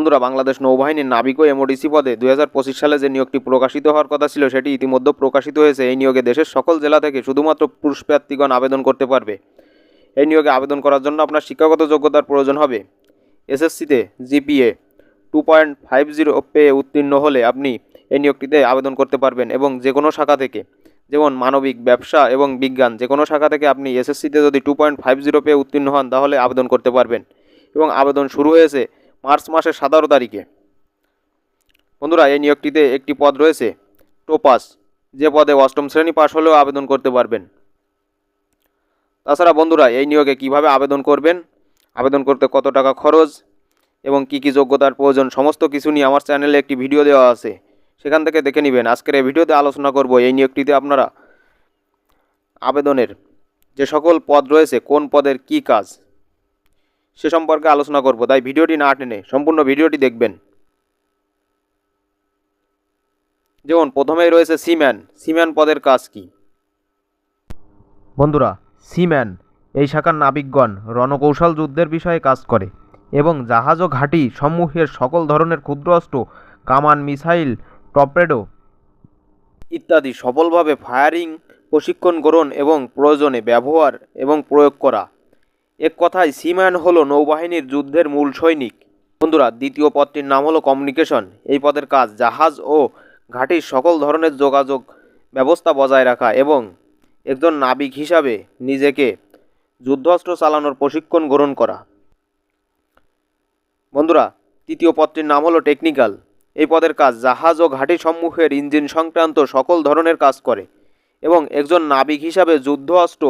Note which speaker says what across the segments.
Speaker 1: বন্ধুরা, বাংলাদেশ নৌবাহিনীর নাবিক ও এমওডিসি পদে দু হাজার পঁচিশ সালে যে নিয়োগটি প্রকাশিত হওয়ার কথা ছিল, সেটি ইতিমধ্যে প্রকাশিত হয়েছে। এই নিয়োগে দেশের সকল জেলা থেকে শুধুমাত্র পুরুষ প্রার্থীগণ আবেদন করতে পারবে। এই নিয়োগে আবেদন করার জন্য আপনার শিক্ষাগত যোগ্যতার প্রয়োজন হবে। এসএসসিতে GPA two point five zero পেয়ে উত্তীর্ণ হলে আপনি এই নিয়োগটিতে আবেদন করতে পারবেন এবং যে কোনো শাখা থেকে, যেমন মানবিক, ব্যবসা এবং বিজ্ঞান, যে কোনো শাখা থেকে আপনি এসএসসিতে যদি টু পয়েন্ট ফাইভ জিরো পেয়ে উত্তীর্ণ হন, তাহলে আবেদন করতে পারবেন। এবং আবেদন শুরু হয়েছে মার্চ মাসের সাতারো তারিখে। বন্ধুরা, এই নিয়োগটিতে একটি পদ রয়েছে, টোপাস। যে পদে অষ্টম শ্রেণি পাশ হলেও আবেদন করতে পারবেন। তাছাড়া বন্ধুরা, এই নিয়োগে কীভাবে আবেদন করবেন, আবেদন করতে কত টাকা খরচ এবং কি কি যোগ্যতার প্রয়োজন, সমস্ত কিছু নিয়ে আমার চ্যানেলে একটি ভিডিও দেওয়া আছে। সেখান থেকে দেখে নেবেন। আজকের এই ভিডিওতে আলোচনা করব এই নিয়োগটিতে আপনারা আবেদনের যে সকল পদ রয়েছে, কোন পদের কি কাজ সে সম্পর্কে আলোচনা করব। তাই ভিডিওটি না টেনে সম্পূর্ণ ভিডিওটি দেখবেন। যেমন প্রথমেই রয়েছে সিম্যান। সিম্যান পদের কাজ কি? বন্ধুরা, সিম্যান এই শাখার নাবিকগণ রণকৌশল যুদ্ধের বিষয়ে কাজ করে এবং জাহাজ ও ঘাঁটি সমূহের সকল ধরনের ক্ষুদ্র অস্ত্র কামান, মিসাইল, টর্পেডো ইত্যাদি সফলভাবে ফায়ারিং, প্রশিক্ষণ গ্রহণ এবং প্রয়োজনে ব্যবহার এবং প্রয়োগ করা। এক কথায় সিম্যান হলো নৌবাহিনীর যুদ্ধের মূল সৈনিক। বন্ধুরা, দ্বিতীয় পদটির নাম হলো কমিউনিকেশন। এই পদের কাজ, জাহাজ ও ঘাঁটির সকল ধরনের যোগাযোগ ব্যবস্থা বজায় রাখা এবং একজন নাবিক হিসাবে নিজেকে যুদ্ধাস্ত্র চালানোর প্রশিক্ষণ গ্রহণ করা। বন্ধুরা, তৃতীয় পদটির নাম হলো টেকনিক্যাল। এই পদের কাজ, জাহাজ ও ঘাঁটি সম্মুখের ইঞ্জিন সংক্রান্ত সকল ধরনের কাজ করে এবং একজন নাবিক হিসাবে যুদ্ধ অস্ত্র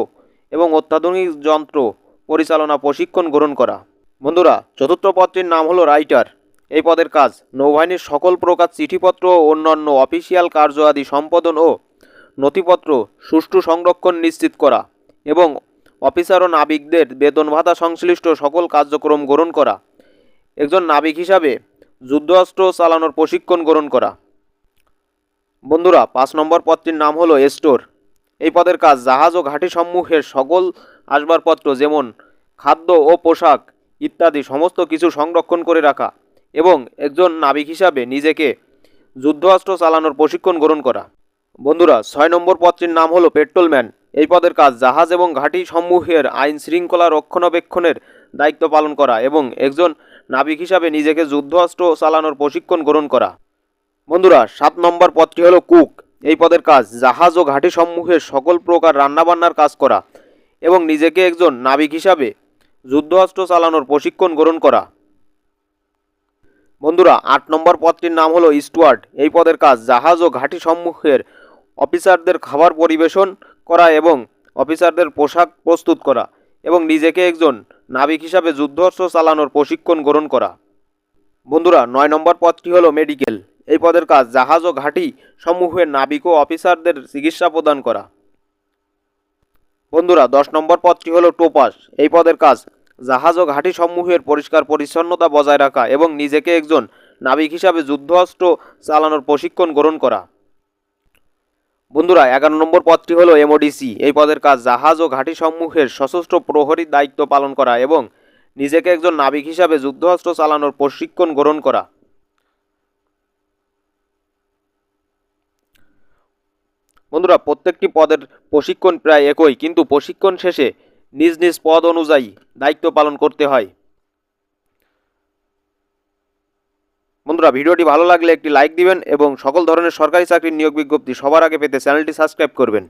Speaker 1: এবং অত্যাধুনিক যন্ত্র পরিচালনা প্রশিক্ষণ গ্রহণ করা। বন্ধুরা, চতুর্থ পদটির নাম হলো রাইটার। এই পদের কাজ, নৌবাহিনীর সকল প্রকার চিঠিপত্র ও অন্যান্য অফিসিয়াল কার্য আদি সম্পাদন ও নথিপত্র সুষ্ঠু সংরক্ষণ নিশ্চিত করা এবং অফিসার ও নাবিকদের বেতন ভাতা সংশ্লিষ্ট সকল কার্যক্রম গ্রহণ করা। একজন নাবিক হিসাবে যুদ্ধাস্ত্র চালানোর প্রশিক্ষণ গ্রহণ করা। বন্ধুরা, পাঁচ নম্বর পদটির নাম হলো স্টোর এই পদের কাজ জাহাজ ও ঘাঁটি সমূহের সকল আসবাবপত্র যেমন খাদ্য ও পোশাক ইত্যাদি সমস্ত কিছু সংরক্ষণ করে রাখা এবং একজন নাবিক হিসাবে নিজেকে যুদ্ধ অস্ত্র চালানোর প্রশিক্ষণ গ্রহণ করা। বন্ধুরা, ছয় নম্বর পদটির নাম হলো পেট্রোলম্যান। এই পদের কাজ জাহাজ এবং ঘাঁটি সমূহের আইন শৃঙ্খলা রক্ষণাবেক্ষণের দায়িত্ব পালন করা এবং একজন নাবিক হিসাবে নিজেকে যুদ্ধ অস্ত্র চালানোর প্রশিক্ষণ গ্রহণ করা। বন্ধুরা, সাত নম্বর পদটি হলো কুক। এই পদের কাজ, জাহাজ ও ঘাঁটি সমূহের সকল প্রকার রান্নাবান্নার কাজ করা এবং নিজেকে একজন নাবিক হিসাবে যুদ্ধ অস্ত্র চালানোর প্রশিক্ষণ গ্রহণ করা। বন্ধুরা, আট নম্বর পদটির নাম হলো স্টুয়ার্ড এই পদের কাজ, জাহাজ ও ঘাঁটি সম্মুখের অফিসারদের খাবার পরিবেশন করা এবং অফিসারদের পোশাক প্রস্তুত করা এবং নিজেকে একজন নাবিক হিসাবে যুদ্ধস্ত্র চালানোর প্রশিক্ষণ গ্রহণ করা। বন্ধুরা, নয় নম্বর পদটি হলো মেডিকেল। এই পদের কাজ জাহাজ ও ঘাঁটি সমূহের নাবিক ও অফিসারদের চিকিৎসা প্রদান করা। বন্ধুরা, দশ নম্বর পদটি হলো টোপাস। এই পদের কাজ জাহাজ ও ঘাঁটি সমূহের পরিষ্কার পরিচ্ছন্নতা বজায় রাখা এবং নিজেকে একজন নাবিক হিসাবে যুদ্ধ অস্ত্র চালানোর প্রশিক্ষণ গ্রহণ করা। বন্ধুরা, এগারো নম্বর পদটি হলো এমওডিসি। এই পদের কাজ জাহাজ ও ঘাঁটি সমূহের সশস্ত্র প্রহরীর দায়িত্ব পালন করা এবং নিজেকে একজন নাবিক হিসাবে যুদ্ধ অস্ত্র চালানোর প্রশিক্ষণ গ্রহণ করা। বন্ধুরা, প্রত্যেকটি পদের প্রশিক্ষণ প্রায় একই, কিন্তু প্রশিক্ষণ শেষে নিজ নিজ পদ অনুযায়ী দায়িত্ব পালন করতে হয়। বন্ধুরা, ভিডিওটি ভালো লাগলে একটি লাইক দিবেন এবং সকল ধরনের সরকারি চাকরির নিয়োগ বিজ্ঞপ্তি সবার আগে পেতে চ্যানেলটি সাবস্ক্রাইব করবেন।